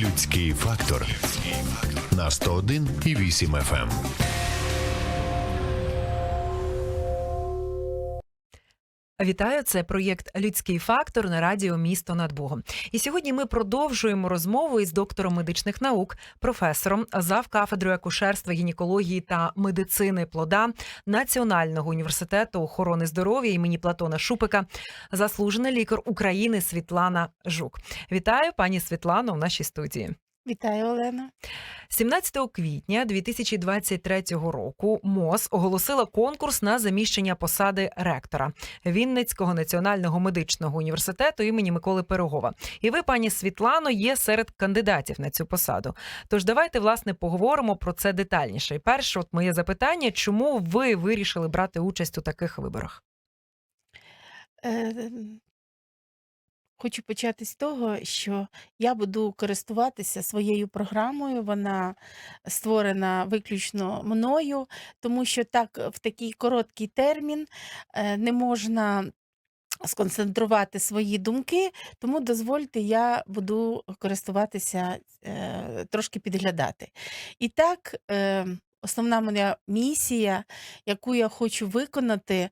Людський фактор на 101 і 8 FM. Вітаю, це проєкт Людський фактор на радіо Місто над Богом. І сьогодні ми продовжуємо розмову із доктором медичних наук, професором зав кафедрою акушерства, гінекології та медицини плода Національного університету охорони здоров'я імені Платона Шупика, заслужений лікар України Світлана Жук. Вітаю, пані Світлано, в нашій студії. Вітаю, Олена. 17 квітня 2023 року МОЗ оголосила конкурс на заміщення посади ректора Вінницького національного медичного університету імені Миколи Пирогова. І ви, пані Світлано, є серед кандидатів на цю посаду. Тож давайте власне поговоримо про це детальніше. І перше, от моє запитання: чому ви вирішили брати участь у таких виборах? Е, Хочу почати з того, що я буду користуватися своєю програмою. Вона створена виключно мною, тому що так в такий короткий термін е, не можна сконцентрувати свої думки, тому дозвольте, я буду користуватися, е, трошки підглядати. І так, е, основна моя місія, яку я хочу виконати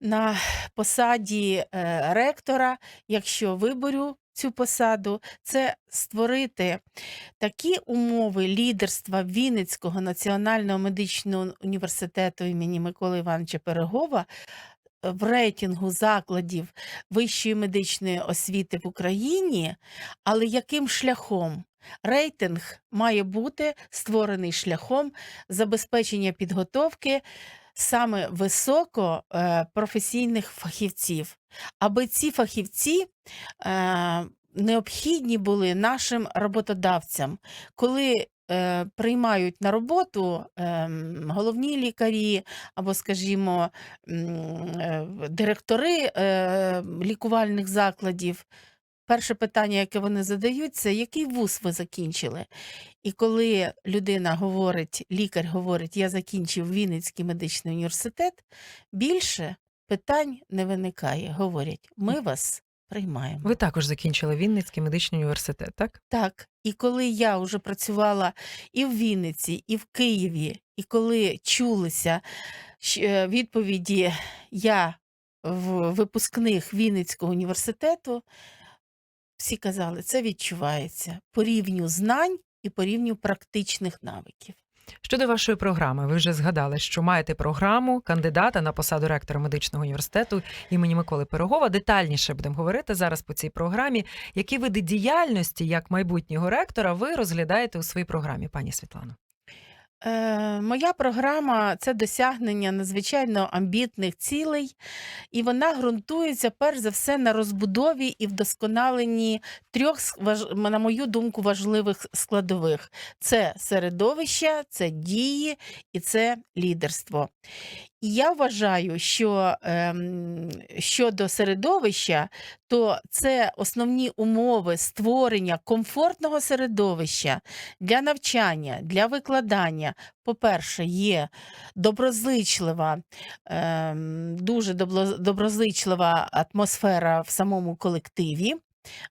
на посаді е, ректора, якщо виборю цю посаду, це створити такі умови лідерства Вінницького національного медичного університету імені Миколи Івановича Перегова е, в рейтингу закладів вищої медичної освіти в Україні, але яким шляхом? Рейтинг має бути створений шляхом забезпечення підготовки саме високо е, фахівців, аби ці фахівці е, необхідні були нашим роботодавцям, коли е, приймають на роботу е, головні лікарі або, скажімо, директори лікувальних закладів. Перше питання, яке вони задають, це який вуз ви закінчили? І коли людина говорить, лікар говорить, я закінчив Вінницький медичний університет, більше питань не виникає. Говорять, ми вас приймаємо. Ви також закінчили Вінницький медичний університет, так? Так, і коли я вже працювала і в Вінниці, і в Києві, і коли чулися е, відповіді я в випускних Вінницького університету, всі казали, це відчувається по рівню знань і по рівню практичних навиків. Щодо вашої програми, ви вже згадали, що маєте програму кандидата на посаду ректора медичного університету імені Миколи Пирогова. Детальніше будемо говорити зараз по цій програмі. Які види діяльності як майбутнього ректора ви розглядаєте у своїй програмі, пані Світлано? Е, моя програма це досягнення надзвичайно амбітних цілей, і вона ґрунтується перш за все на розбудові і вдосконаленні трьох, на мою думку, важливих складових: це середовище, це дії і це лідерство. Я вважаю, що ем, щодо середовища, то це основні умови створення комфортного середовища для навчання, для викладання. По-перше, є доброзичлива, ем, дуже доброзичлива атмосфера в самому колективі.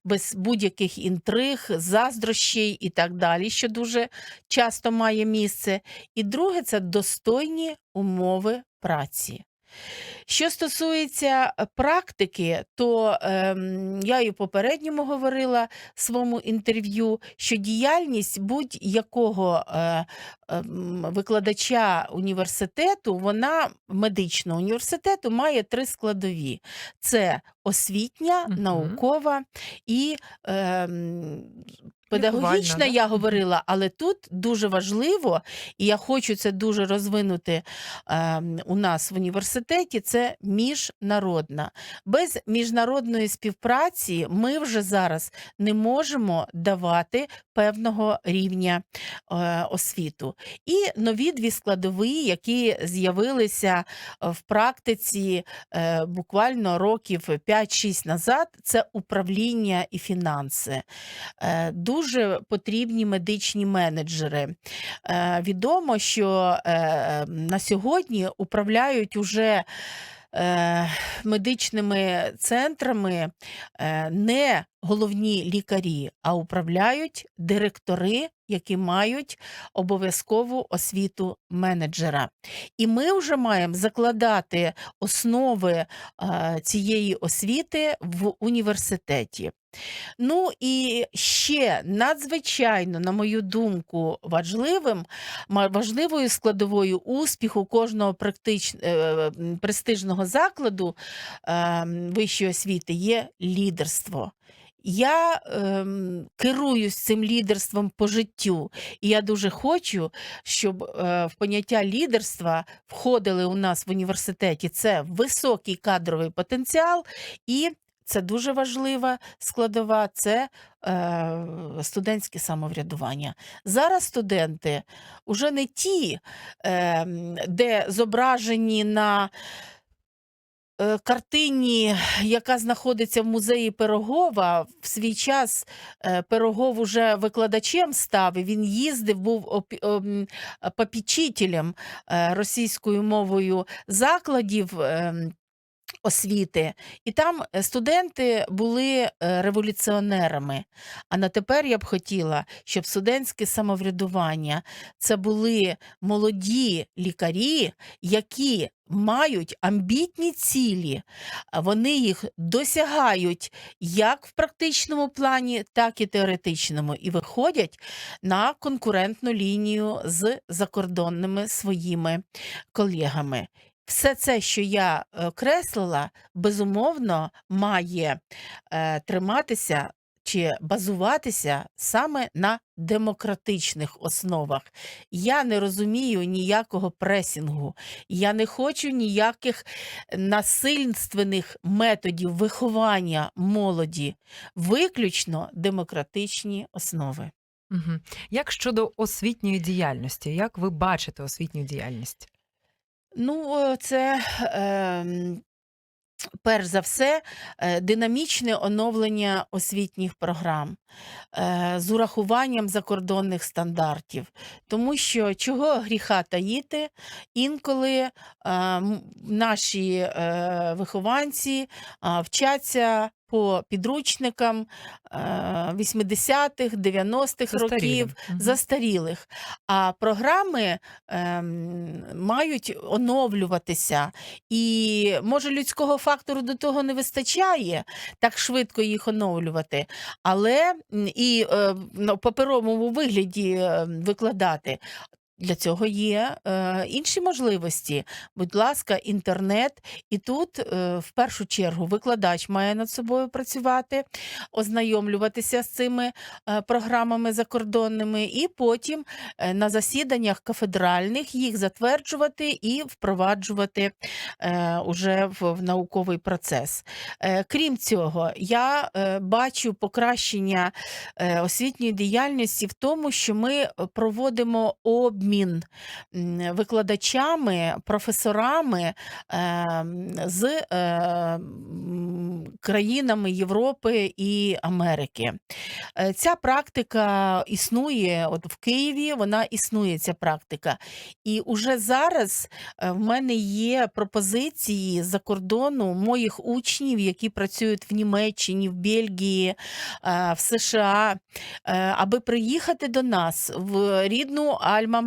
Без будь-яких інтриг, заздрощей і так далі, що дуже часто має місце. І друге це достойні умови праці. Що стосується е, практики, то ем, я і попередньому говорила в своєму інтерв'ю, що діяльність будь-якого е, ем, викладача університету, вона медичного університету має три складові: це освітня, Мгм. наукова і ем, педагогічна, я говорила, але тут дуже важливо, і я хочу це дуже розвинути ем, у нас в університеті, це міжнародна. Без міжнародної співпраці ми вже зараз не можемо давати певного рівня е, освіту. І нові дві складові, які з'явилися е, в практиці е, буквально років 5-6 назад, це управління і фінанси. Е, Дуже потрібні медичні менеджери. Е, Відомо, що е, на сьогодні управляють уже е, медичними центрами не головні лікарі, а управляють директори, які мають обов'язкову освіту менеджера. І ми вже маємо закладати основи е, цієї освіти в університеті. Ну і ще надзвичайно, на мою думку, важливим, важливою складовою успіху кожного практич... е, престижного закладу е, вищої освіти є лідерство. Я ем, керуюсь цим лідерством по життю, і я дуже хочу, щоб е, в поняття лідерства входили у нас в університеті це високий кадровий потенціал і це дуже важлива складова, це е, студентське самоврядування. Зараз студенти вже не ті, е, де зображені на картині, яка знаходиться в музеї Пирогова. В свій час е, Пирогов уже викладачем став, і він їздив, був опі- попічителем е, російською мовою закладів. Освіти, і там е, студенти були е, революціонерами. А на тепер я б хотіла, щоб студентське самоврядування це були молоді лікарі, які мають амбітні цілі, вони їх досягають як в практичному плані, так і теоретичному, і виходять на конкурентну лінію з закордонними своїми колегами. Все це, що я е, креслила, безумовно має е, триматися чи базуватися саме на демократичних основах. Я не розумію ніякого пресінгу, я не хочу ніяких насильственних методів виховання молоді, виключно демократичні основи. Угу. Як щодо освітньої діяльності? Як ви бачите освітню діяльність? Ну, е, це ем, перш за все е, динамічне оновлення освітніх програм е, з урахуванням закордонних стандартів. Тому що чого гріха таїти, інколи е, наші е, вихованці вчаться. По підручникам е, 80-х, 90-х років, застарілих. А програми ем, мають оновлюватися. І може людського фактору до того не вистачає так швидко їх оновлювати, але і е, на паперовому вигляді е, викладати. Для цього є е, інші можливості. Будь ласка, інтернет. І тут, е, в першу чергу, викладач має над собою працювати, ознайомлюватися з цими е, програмами закордонними, і потім е, на засіданнях кафедральних їх затверджувати і впроваджувати е, уже в, в науковий процес. Е, крім цього, я е, бачу покращення е, освітньої діяльності в тому, що ми проводимо обмін м, викладачами, професорами е, з е, країнами Європи і Америки. Е, Ця практика існує от в Києві, вона існує, ця практика. І уже зараз е, в мене є пропозиції з-за кордону моїх учнів, які працюють в Німеччині, в Бельгії, в США, аби приїхати до нас в рідну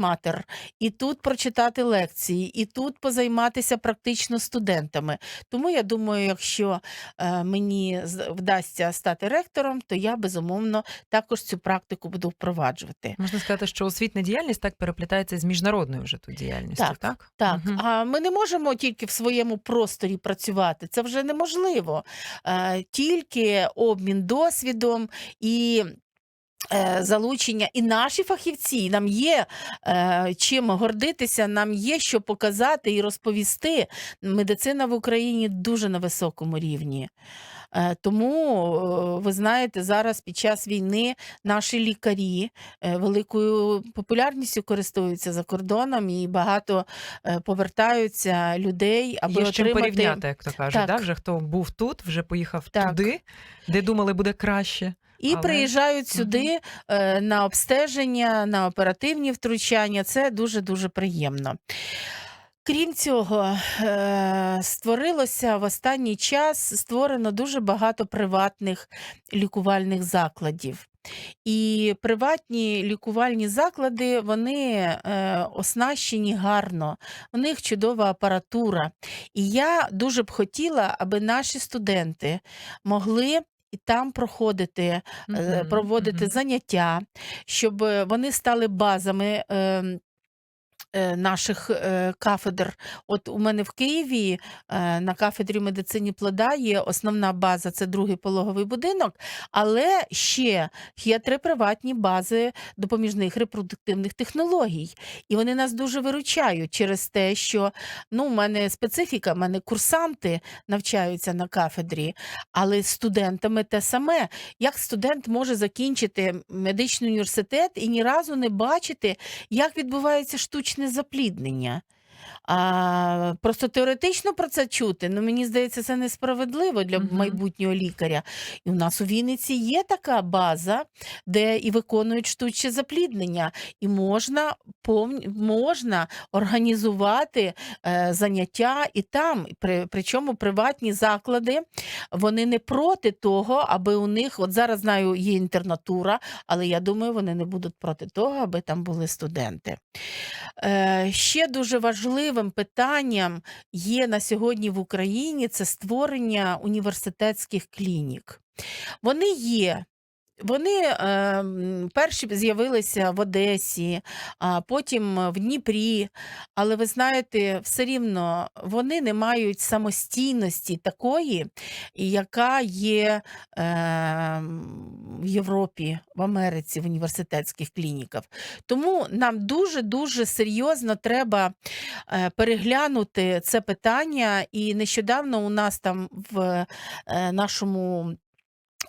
Альма-Матер і тут прочитати лекції, і тут позайматися практично студентами. Тому я думаю, якщо е, мені вдасться стати ректором, то я безумовно також цю практику буду впроваджувати. Можна сказати, що освітня діяльність так переплітається з міжнародною вже тут діяльністю, Так, так? Так, Мгм. а ми не можемо тільки в своєму просторі працювати. Це вже неможливо. Е, Тільки обмін досвідом і. Е, Залучення і наші фахівці нам є е, чим гордитися, нам є що показати і розповісти. Медицина в Україні дуже на високому рівні. Е, Тому, е, ви знаєте, зараз під час війни наші лікарі е, великою популярністю користуються за кордоном і багато е, повертаються людей, аби Є отримати порівняти, як то кажуть. Так. Да? Вже хто був тут, вже поїхав Так. туди, де думали буде краще. І але- приїжджають сюди е, на обстеження, на оперативні втручання. Це дуже дуже приємно. Крім цього, е, створилося в останній час створено дуже багато приватних лікувальних закладів. І приватні лікувальні заклади вони е, оснащені гарно, у них чудова апаратура. І я дуже б хотіла, аби наші студенти могли і там проходити, е, проводити мгм. заняття, щоб е, вони стали базами. ем, е, Наших е, кафедр. От у мене в Києві е, на кафедрі медицині плода є основна база, це другий пологовий будинок, але ще є три приватні бази допоміжних репродуктивних технологій. І вони нас дуже виручають через те, що ну, у мене специфіка, у мене курсанти навчаються на кафедрі, але студентами те саме. Як студент може закінчити медичний університет і ні разу не бачити, як відбувається штучне запліднення. А, просто теоретично про це чути, ну мені здається, це несправедливо для Мгм. майбутнього лікаря. І у нас у Вінниці є така база, де і виконують штучне запліднення, і можна повні, можна організувати е, заняття і там. При, причому приватні заклади вони не проти того, аби у них, от зараз знаю, є інтернатура, але я думаю, вони не будуть проти того, аби там були студенти. Е, ще дуже важливим питанням є на сьогодні в Україні це створення університетських клінік. Вони є. Вони е, перші з'явилися в Одесі, а потім в Дніпрі. Але ви знаєте, все рівно вони не мають самостійності такої, яка є е, в Європі, в Америці, в університетських клініках. Тому нам дуже-дуже серйозно треба е, переглянути це питання. І нещодавно у нас там в е, нашому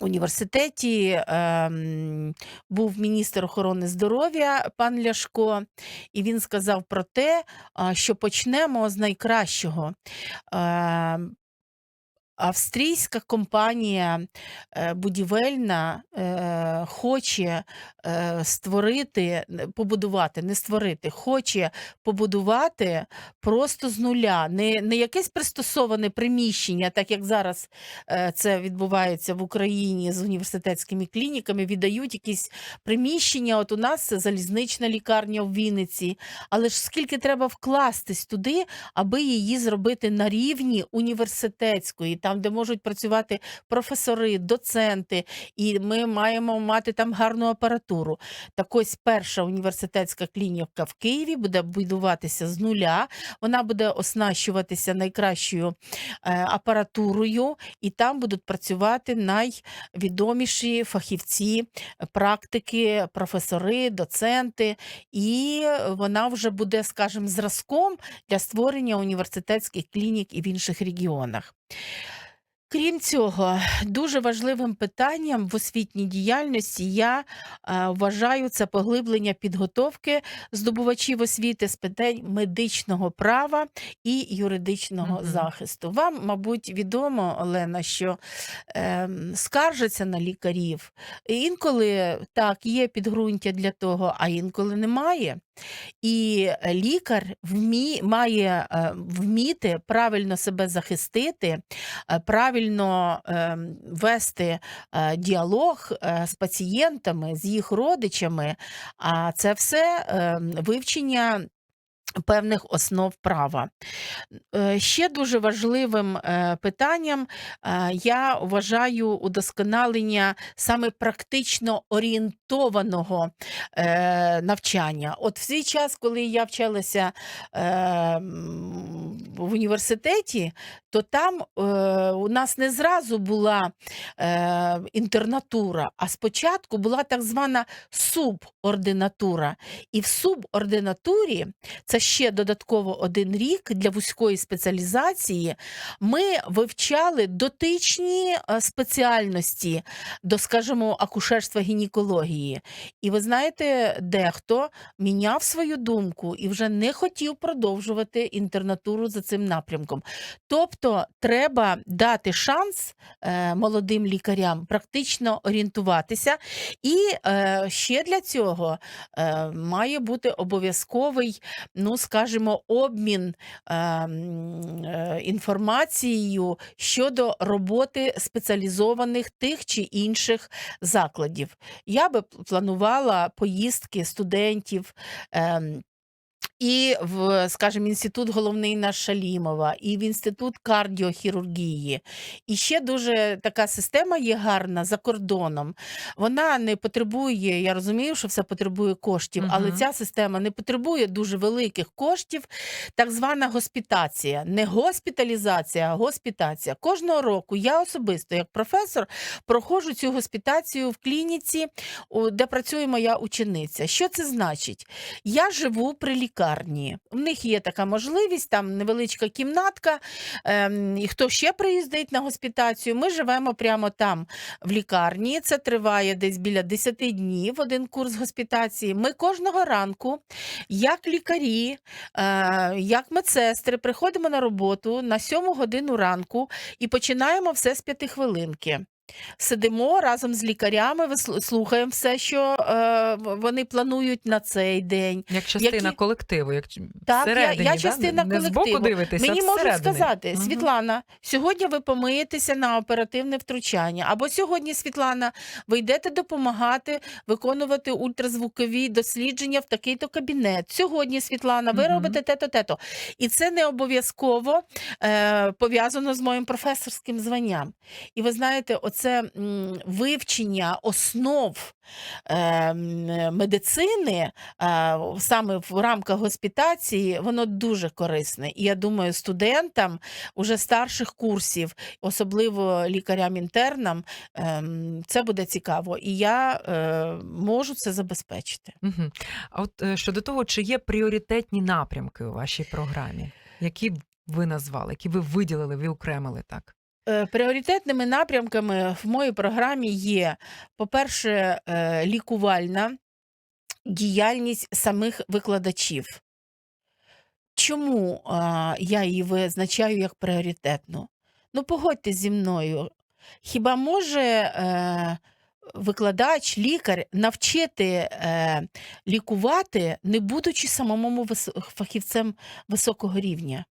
університеті ем, був міністр охорони здоров'я пан Ляшко, і він сказав про те, що почнемо з найкращого. Австрійська компанія е, будівельна е, хоче е, створити, побудувати, не створити, хоче побудувати просто з нуля, не, не якесь пристосоване приміщення, так як зараз е, це відбувається в Україні з університетськими клініками, віддають якісь приміщення. От у нас це залізнична лікарня в Вінниці. Але ж скільки треба вкластись туди, аби її зробити на рівні університетської, там, де можуть працювати професори, доценти, і ми маємо мати там гарну апаратуру. Так ось перша університетська клініка в Києві буде будуватися з нуля. Вона буде оснащуватися найкращою е, апаратурою, і там будуть працювати найвідоміші фахівці, практики, професори, доценти, і вона вже буде, скажімо, зразком для створення університетських клінік і в інших регіонах. Крім цього, дуже важливим питанням в освітній діяльності я е, вважаю це поглиблення підготовки здобувачів освіти з питань медичного права і юридичного Мгм. захисту. Вам, мабуть, відомо, Олена, що е, скаржаться на лікарів. Інколи так є підґрунтя для того, а інколи немає. І лікар вмі, має е, вміти правильно себе захистити, е, правильно е, вести е, діалог е, з пацієнтами, з їх родичами. А це все е, вивчення. Певних основ права. Е, Ще дуже важливим е, питанням е, я вважаю удосконалення саме практично орієнтованого навчання. От в свій час, коли я вчилася в університеті, то там у нас не зразу була інтернатура, а спочатку була так звана субординатура. І в субординатурі це ще додатково один рік для вузької спеціалізації. Ми вивчали дотичні е, спеціальності до, скажімо, акушерства гінекології. І ви знаєте, дехто міняв свою думку і вже не хотів продовжувати інтернатуру за цим напрямком. Тобто, треба дати шанс е, молодим лікарям практично орієнтуватися, і е, ще для цього має бути обов'язковий, ну ну скажімо, обмін е, е, інформацією щодо роботи спеціалізованих тих чи інших закладів. Я би планувала поїздки студентів. ем, і в, скажімо, інститут головний наш Шалімова, і в інститут кардіохірургії. І ще дуже така система є гарна за кордоном. Вона не потребує, я розумію, що все потребує коштів, але ця система не потребує дуже великих коштів. Так звана госпітація, не госпіталізація, а госпітація. Кожного року я особисто, як професор, проходжу цю госпітацію в клініці, де працює моя учениця. Що це значить? Я живу при лікарні. В них є така можливість, там невеличка кімнатка. Ем, і хто ще приїздить на госпітацію? Ми живемо прямо там, в лікарні. Це триває десь біля 10 днів один курс госпітації. Ми кожного ранку, як лікарі, е, як медсестри, приходимо на роботу на 7 годину ранку і починаємо все з п'ятихвилинки. Сидимо разом з лікарями, слухаємо все, що е, вони планують на цей день. Як частина Які- колективу, як Так, я- всередині, я да? частина не збоку колективу. дивитися, Мені можуть сказати, Мгм. Світлана, сьогодні ви помиєтеся на оперативне втручання. Або сьогодні, Світлана, ви йдете допомагати виконувати ультразвукові дослідження в такий-то кабінет. Сьогодні, Світлана, ви Мгм. робите те-то, те-то. І це не обов'язково е, пов'язано з моїм професорським званням. І ви знаєте, оце м, вивчення основ е, медицини е, саме в рамках госпітації, воно дуже корисне. І я думаю, студентам уже старших курсів, особливо лікарям-інтернам, ем, це буде цікаво. І я е, можу це забезпечити. Мгм. А от е, щодо того, чи є пріоритетні напрямки у вашій програмі, які ви назвали, які ви виділили, ви окремили так? Е, Пріоритетними напрямками в моїй програмі є, по-перше, е, лікувальна діяльність самих викладачів. Чому я її визначаю як пріоритетну? Ну, погодьтесь зі мною. Хіба може е, викладач, лікар навчити лікувати, не будучи самому фахівцем високого рівня?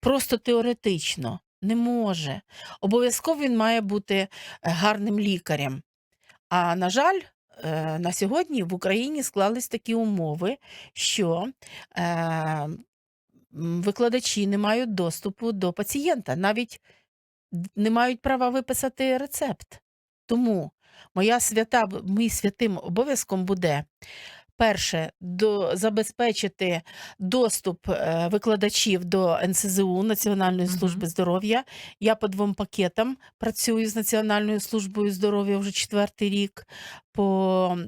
Просто теоретично не може. Обов'язково він має бути е, гарним лікарем. А на жаль, е, на сьогодні в Україні склались такі умови, що е, викладачі не мають доступу до пацієнта, навіть не мають права виписати рецепт. Тому моя свята, мій святим обов'язком буде. Перше, до, забезпечити доступ е, викладачів до НСЗУ Національної служби здоров'я. Я по двом пакетам працюю з Національною службою здоров'я вже четвертий рік. По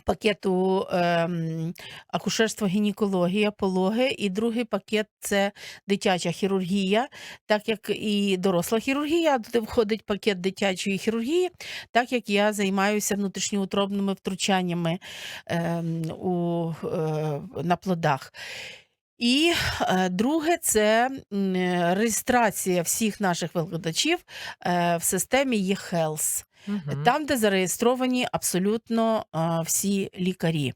пакету ем, акушерство, гінекологія, пологи, і другий пакет це дитяча хірургія, так як і доросла хірургія, туди входить пакет дитячої хірургії, так як я займаюся внутрішньоутробними втручаннями ем, у, е, на плодах. І е, друге це е, реєстрація всіх наших викладачів е, в системі eHealth. Мгм. Там, де зареєстровані абсолютно а, всі лікарі.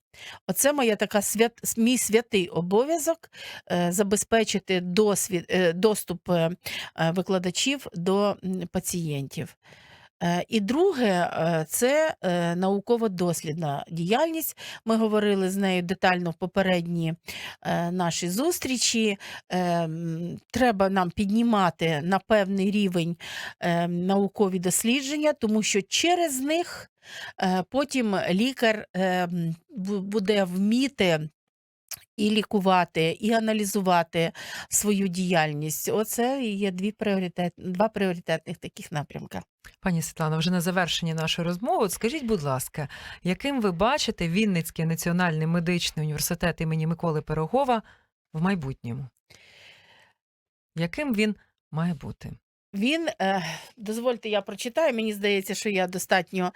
Оце моя така свят, мій святий обов'язок е, забезпечити досвід, е, доступ е, е, викладачів до пацієнтів. Е, І друге, е, це е, науково-дослідна діяльність. Ми говорили з нею детально в попередній е, нашій зустрічі. Треба нам піднімати на певний рівень наукові дослідження, тому що через них потім лікар буде вміти. І лікувати, і аналізувати свою діяльність. Оце є дві пріоритет, два пріоритетних таких напрямка. Пані Світлано, вже на завершенні нашої розмови, скажіть, будь ласка, яким ви бачите Вінницький національний медичний університет імені Миколи Пирогова в майбутньому? Яким він має бути? Він, е, дозвольте, я прочитаю. Мені здається, що я достатньо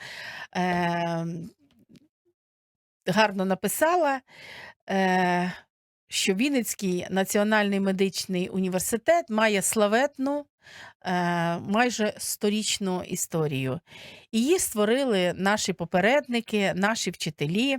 е, гарно написала, е, що Вінницький національний медичний університет має славетну майже сторічну історію. Її створили наші попередники, наші вчителі.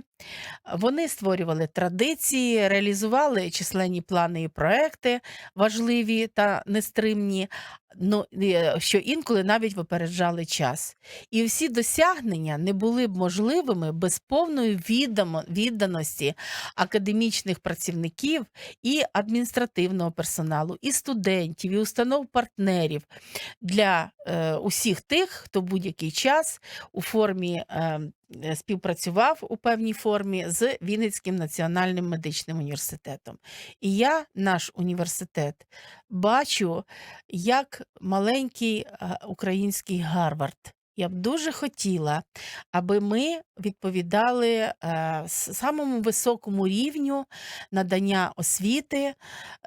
Вони створювали традиції, реалізували численні плани і проекти важливі та нестримні, ну, е, що інколи навіть випереджали час. І всі досягнення не були б можливими без повної відданості академічних працівників і адміністративного персоналу, і студентів, і установ партнерів для е, усіх тих, хто будь-який час у формі е, е, співпрацював у певній формі з Вінницьким національним медичним університетом. І я, наш університет, бачу як маленький е, український Гарвард. Я б дуже хотіла, аби ми відповідали е, самому високому рівню надання освіти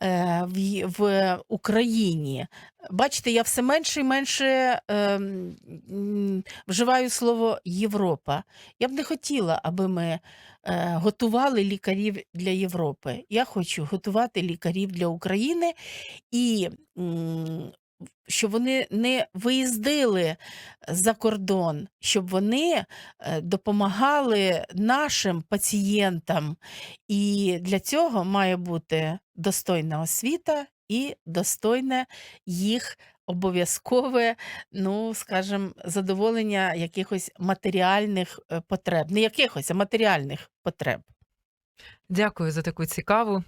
е, в, в Україні. Бачите, я все менше і менше м, вживаю слово Європа. Я б не хотіла, аби ми е, готували лікарів для Європи. Я хочу готувати лікарів для України і м, щоб вони не виїздили за кордон, щоб вони е, допомагали нашим пацієнтам. І для цього має бути достойна освіта і достойне їх обов'язкове, ну, скажімо, задоволення якихось матеріальних е, потреб. Не якихось, а матеріальних потреб. Дякую за таку цікаву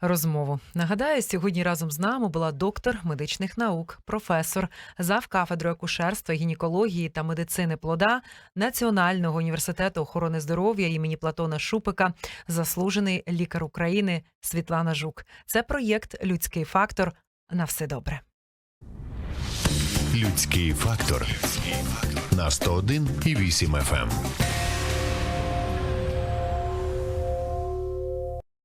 розмову. Нагадаю, сьогодні разом з нами була доктор медичних наук, професор, зав кафедрою акушерства, гінекології та медицини плода Національного університету охорони здоров'я імені Платона Шупика, заслужений лікар України Світлана Жук. Це проєкт Людський фактор. На все добре. Людський фактор на 101 і 8 FM.